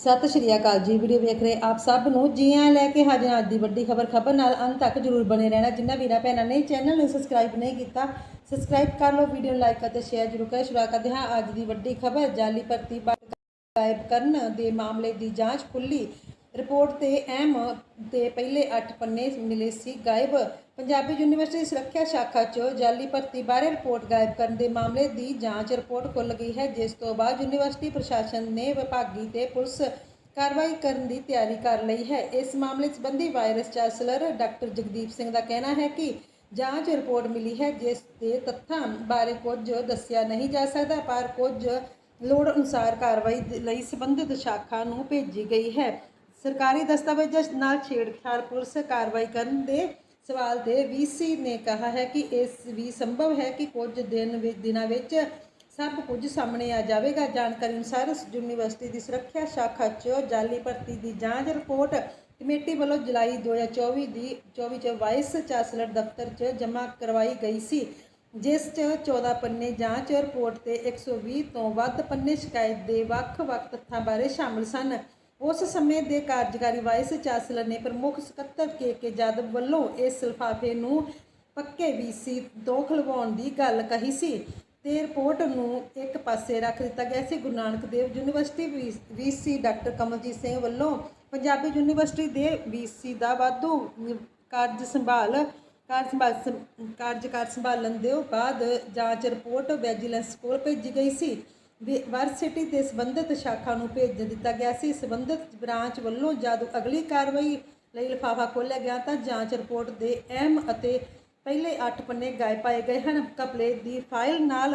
ਸਤਿ ਸ਼੍ਰੀ ਅਕਾਲ ਜੀ। ਵੀਡੀਓ ਵੇਖ ਰਹੇ ਆਪ ਸਭ ਨੂੰ। ਜੀ ਆਇਆਂ ਲੈ ਕੇ ਹਾਜ਼ਰ ਅੱਜ ਦੀ ਵੱਡੀ ਖਬਰ। ਖਬਰ ਨਾਲ ਅੰਤ ਤੱਕ ਜਰੂਰ ਬਣੇ ਰਹਿਣਾ। ਜਿੰਨਾ ਵੀਰਾਂ ਭੈਣਾਂ ਨੇ ਚੈਨਲ ਨੂੰ ਸਬਸਕ੍ਰਾਈਬ ਨਹੀਂ ਕੀਤਾ, ਸਬਸਕ੍ਰਾਈਬ ਕਰ ਲਓ। ਵੀਡੀਓ ਨੂੰ ਲਾਈਕ ਅਤੇ ਸ਼ੇਅਰ ਜਰੂਰ ਕਰੇ ਸ਼ੁਰੂ ਕਰਦੇ ਹਾਂ ਅੱਜ ਦੀ ਵੱਡੀ ਖਬਰ। ਜਾਲੀ ਭਰਤੀ ਗਾਇਬ ਕਰਨ ਦੇ ਮਾਮਲੇ ਦੀ ਜਾਂਚ ਖੁੱਲੀ ਰਿਪੋਰਟ ਤੇ ਐਮ ਦੇ ਪਹਿਲੇ 8 ਪੰਨੇ ਮਿਲੇ ਸੀ। ਗਾਇਬ ਪੰਜਾਬੀ ਯੂਨੀਵਰਸਿਟੀ ਸੁਰੱਖਿਆ ਸ਼ਾਖਾ 'ਚੋਂ ਜਾਲੀ ਭਰਤੀ ਬਾਰੇ ਰਿਪੋਰਟ ਗਾਇਬ ਕਰਨ ਦੇ ਮਾਮਲੇ ਦੀ ਜਾਂਚ ਰਿਪੋਰਟ ਖੁੱਲ ਗਈ ਹੈ, ਜਿਸ ਤੋਂ ਬਾਅਦ ਯੂਨੀਵਰਸਿਟੀ ਪ੍ਰਸ਼ਾਸਨ ਨੇ ਵਿਭਾਗੀ ਤੇ ਪੁਲਿਸ ਕਾਰਵਾਈ ਕਰਨ ਦੀ ਤਿਆਰੀ ਕਰ ਲਈ ਹੈ। ਇਸ ਮਾਮਲੇ ਸੰਬੰਧੀ vice chancellor doctor Jagdeep Singh ਦਾ ਕਹਿਣਾ ਹੈ ਕਿ ਜਾਂਚ ਰਿਪੋਰਟ ਮਿਲੀ ਹੈ, ਜਿਸ ਦੇ ਤੱਥਾਂ ਬਾਰੇ ਕੁਝ ਦੱਸਿਆ ਨਹੀਂ ਜਾ ਸਕਦਾ, ਪਰ ਕੁਝ ਲੋੜ ਅਨੁਸਾਰ ਕਾਰਵਾਈ ਲਈ ਸੰਬੰਧਿਤ ਸ਼ਾਖਾ ਨੂੰ ਭੇਜੀ ਗਈ ਹੈ। ਸਰਕਾਰੀ ਦਸਤਾਵੇਜ਼ਾਂ ਨਾਲ ਛੇੜਛਾੜ ਪੁਲਿਸ ਕਾਰਵਾਈ ਕਰਨ ਦੇ ਸਵਾਲ ਤੇ ਵੀਸੀ ਨੇ ਕਿਹਾ ਹੈ ਕਿ ਇਸ ਵੀ ਸੰਭਵ ਹੈ ਕਿ ਕੁਝ ਦਿਨ ਵਿੱਚ ਦਿਨਾਂ ਵਿੱਚ ਸਭ ਕੁਝ ਸਾਹਮਣੇ ਆ ਜਾਵੇਗਾ। ਜਾਣਕਾਰੀ ਅਨੁਸਾਰ ਯੂਨੀਵਰਸਿਟੀ ਦੀ ਸੁਰੱਖਿਆ ਸ਼ਾਖਾ 'ਚ ਜਾਲੀ ਭਰਤੀ ਦੀ ਜਾਂਚ ਰਿਪੋਰਟ ਕਮੇਟੀ ਵੱਲੋਂ ਜੁਲਾਈ 2024 ਦੀ 24 ਚ ਵਾਈਸ ਚਾਂਸਲਰ ਦਫ਼ਤਰ 'ਚ ਜਮ੍ਹਾਂ ਕਰਵਾਈ ਗਈ ਸੀ, ਜਿਸ 'ਚ 14 ਪੰਨੇ ਜਾਂਚ ਰਿਪੋਰਟ ਤੇ 120 ਤੋਂ ਵੱਧ ਪੰਨੇ ਸ਼ਿਕਾਇਤ ਦੇ ਵੱਖ-ਵੱਖ ਤੱਥਾਂ ਬਾਰੇ ਸ਼ਾਮਲ ਸਨ। ਉਸ ਸਮੇਂ ਦੇ ਕਾਰਜਕਾਰੀ ਵਾਈਸ ਚਾਂਸਲਰ ਨੇ ਪ੍ਰਮੁੱਖ ਸਕੱਤਰ ਕੇ ਕੇ ਜਾਦਵ ਵੱਲੋਂ ਇਸ ਲਿਫਾਫੇ ਨੂੰ ਪੱਕੇ ਵੀਸੀ ਤੋਂ ਖਲਵਾਉਣ ਦੀ ਗੱਲ ਕਹੀ ਸੀ ਤੇ ਰਿਪੋਰਟ ਨੂੰ ਇੱਕ ਪਾਸੇ ਰੱਖ ਦਿੱਤਾ ਗਿਆ ਸੀ। Guru Nanak Dev university VC doctor Kamaljit Singh ਵੱਲੋਂ ਪੰਜਾਬੀ ਯੂਨੀਵਰਸਿਟੀ ਦੇ ਵੀਸੀ ਦਾ ਵਾਧੂ ਕਾਰਜ ਸੰਭਾਲ ਕਾਰਜ ਸੰਭਾਲ ਸੰ- ਕਾਰਜਕਾਰ ਸੰਭਾਲਣ ਦੇ ਬਾਅਦ ਜਾਂਚ ਰਿਪੋਰਟ ਵਿਜੀਲੈਂਸ ਕੋਲ ਭੇਜੀ ਗਈ ਸੀ। ਯੂਨੀਵਰਸਿਟੀ ਦੇ ਸੰਬੰਧਿਤ ਸ਼ਾਖਾ ਨੂੰ ਭੇਜ ਦਿੱਤਾ ਗਿਆ ਸੀ। ਸੰਬੰਧਿਤ ਬ੍ਰਾਂਚ ਵੱਲੋਂ ਜਦ ਅਗਲੀ ਕਾਰਵਾਈ ਲਈ ਲਿਫਾਫਾ ਖੋਲ੍ਹਿਆ ਗਿਆ ਤਾਂ ਜਾਂਚ ਰਿਪੋਰਟ ਦੇ ਅਹਿਮ ਅਤੇ ਪਹਿਲੇ 8 ਪੰਨੇ ਗਾਇਬ ਪਾਏ ਗਏ ਹਨ। ਕਪਲੇ ਦੀ ਫਾਈਲ ਨਾਲ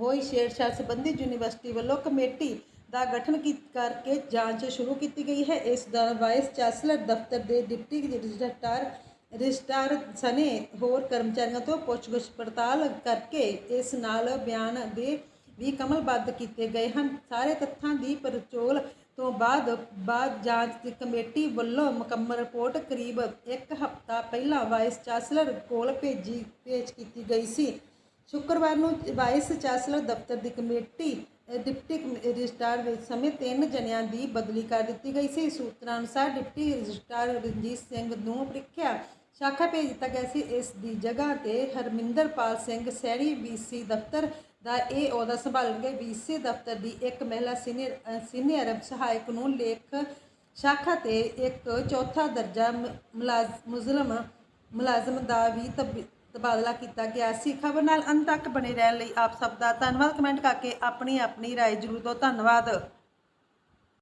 ਹੋਈ ਛੇੜਛਾੜ ਸੰਬੰਧੀ ਯੂਨੀਵਰਸਿਟੀ ਵੱਲੋਂ ਕਮੇਟੀ ਦਾ ਗਠਨ ਕੀ- ਕਰਕੇ ਜਾਂਚ ਸ਼ੁਰੂ ਕੀਤੀ ਗਈ ਹੈ। ਇਸ ਦੌਰਾਨ ਵਾਈਸ ਚਾਂਸਲਰ ਦਫ਼ਤਰ ਦੇ ਡਿਪਟੀ ਰਜਿਸਟਰਾਰ ਰਜਿਸਟਰਾਰ ਸਨੇ ਹੋਰ ਕਰਮਚਾਰੀਆਂ ਤੋਂ ਪੁੱਛਗਿੱਛ ਪੜਤਾਲ ਕਰਕੇ ਇਸ ਨਾਲ ਬਿਆਨ ਦੇ ਵੀ ਕਮਲਬੱਧ ਕੀਤੇ ਗਏ ਹਨ। ਸਾਰੇ ਤੱਥਾਂ ਦੀ ਪਰਚੋਲ ਤੋਂ ਬਾਅਦ ਬਾਅਦ ਜਾਂਚ ਦੀ ਕਮੇਟੀ ਵੱਲੋਂ ਮੁਕੰਮਲ ਰਿਪੋਰਟ ਕਰੀਬ ਇੱਕ ਹਫ਼ਤਾ ਪਹਿਲਾਂ ਵਾਈਸ ਚਾਂਸਲਰ ਕੋਲ ਭੇਜੀ, ਪੇਸ਼ ਕੀਤੀ ਗਈ ਸੀ। ਸ਼ੁੱਕਰਵਾਰ ਨੂੰ ਵਾਈਸ ਚਾਂਸਲਰ ਦਫ਼ਤਰ ਦੀ ਕਮੇਟੀ ਡਿਪਟੀ ਕਮ- ਰਜਿਸਟਰਾਰ ਵਿੱਚ ਸਮੇਤ ਤਿੰਨ ਜਣਿਆਂ ਦੀ ਬਦਲੀ ਕਰ ਦਿੱਤੀ ਗਈ ਸੀ। ਸੂਤਰਾਂ ਅਨੁਸਾਰ ਡਿਪਟੀ ਰਜਿਸਟਰਾਰ ਰਣਜੀਤ ਸਿੰਘ ਨੂੰ ਪ੍ਰੀਖਿਆ ਸ਼ਾਖਾ ਭੇਜ ਦਿੱਤਾ ਗਿਆ ਸੀ। ਇਸ ਦੀ ਜਗ੍ਹਾ ਤੇ ਹਰਮਿੰਦਰਪਾਲ ਸਿੰਘ, ਸੈਣੀ ਵੀਸੀ ਦਫ਼ਤਰ ਦਾ ਇਹ ਅਹੁਦਾ ਸੰਭਾਲਣਗੇ ਵੀਸੀ ਦਫ਼ਤਰ ਦੀ ਇੱਕ ਮਹਿਲਾ ਸੀਨੀਅਰ ਅ, ਸੀਨੀਅਰ ਸਹਾਇਕ ਨੂੰ ਲੇਖ ਸ਼ਾਖਾ ਤੇ ਇੱਕ ਚੌਥਾ ਦਰਜਾ ਮ- ਮੁਲਾਜ਼- ਮੁਜ਼ਲਮ ਮੁਲਾਜ਼ਮ ਦਾ ਵੀ ਤਬ- ਤਬਾਦਲਾ ਕੀਤਾ ਗਿਆ ਸੀ ਖਬਰ ਨਾਲ ਅੰਤ ਤੱਕ ਬਣੇ ਰਹਿਣ ਲਈ ਆਪ ਸਭ ਦਾ ਧੰਨਵਾਦ ਕਮੈਂਟ ਕਰਕੇ ਆਪਣੀ ਆਪਣੀ رائے ਜ਼ਰੂਰ ਦਿਓ ਧੰਨਵਾਦ